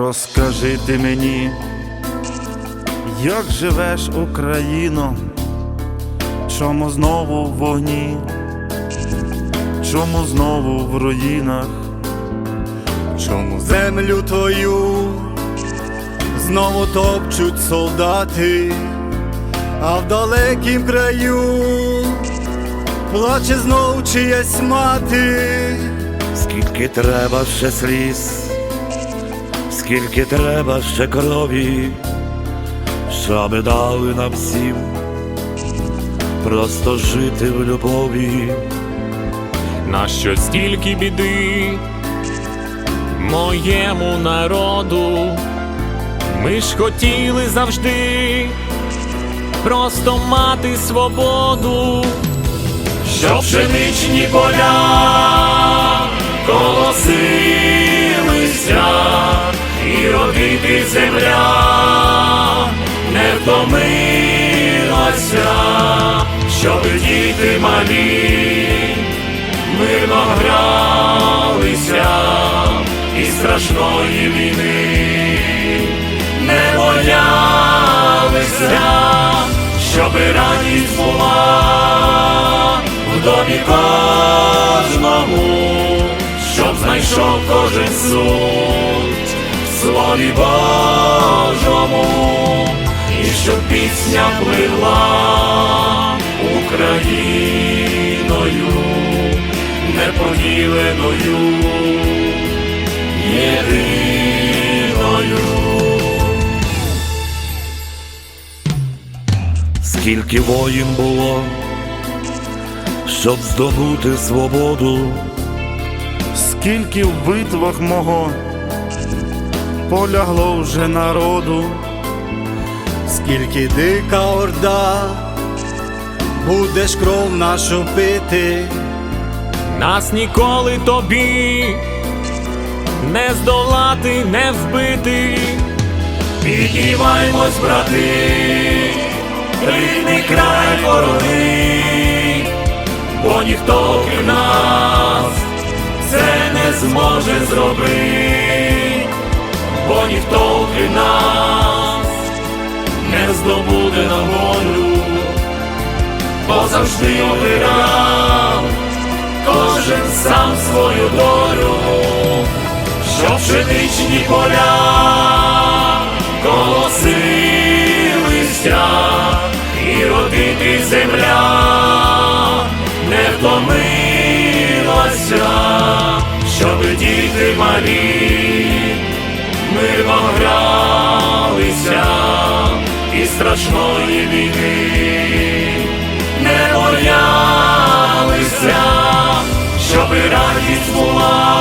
Розкажи ти мені, як живеш Україно, чому знову в вогні, чому знову в руїнах, Чому землю твою знову топчуть солдати, а в далекім краю плаче знов чиясь мати. скільки треба ще сліз, скільки треба ще крові, щоби дали нам всім просто жити в любові. Нащо стільки біди моєму народу? Ми ж хотіли завжди просто мати свободу, щоб пшеничні поля колосилися родити земля не втомилася, щоб діти малі мирно гралися і страшної війни не боялися, щоб радість була в домі кожному, щоб знайшов кожен в слові Божому, і щоб пісня пливла Україною неподіленою, єдиною. Скільки воїн було, щоб здобути свободу, скільки в битвах мого полягло вже народу, Скільки дика орда, будеш кров нашу пити, Нас ніколи тобі не здолати, не вбити. Піднімаймось, брати, рідний край ворони, бо ніхто крім нас це не зможе зробити, ніхто крім нас не здобуде на волю, бо завжди обирав кожен сам свою долю, що пшеничні поля колосилися і родити земля не втомилася, щоб діти малі мирно і страшної війни не боялися, щоб радість була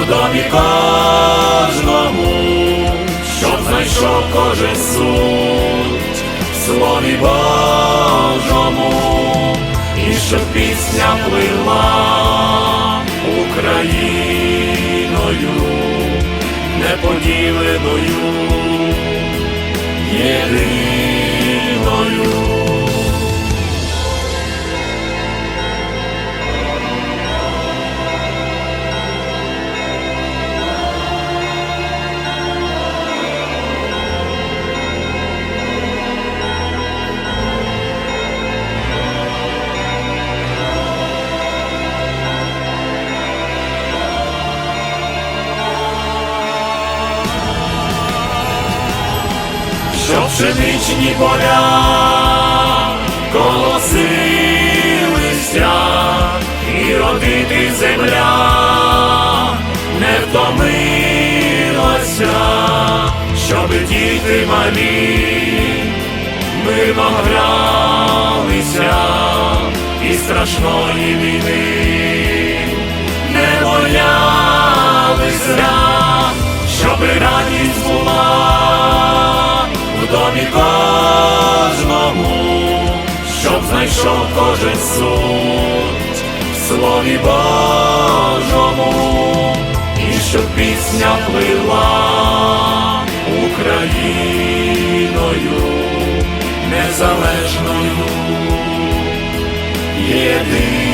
в домі кожному, щоб знайшов кожен суть в слові Божому, і щоб пісня плила Україною неподіленою, єдиною. Пшеничні поля колосилися і родити земля не втомилася, щоб діти малі мирно гралися і страшної війни не боялися, щоб домі кожному, щоб знайшов кожен суть в слові Божому, і щоб пісня плила Україною незалежною єдиною.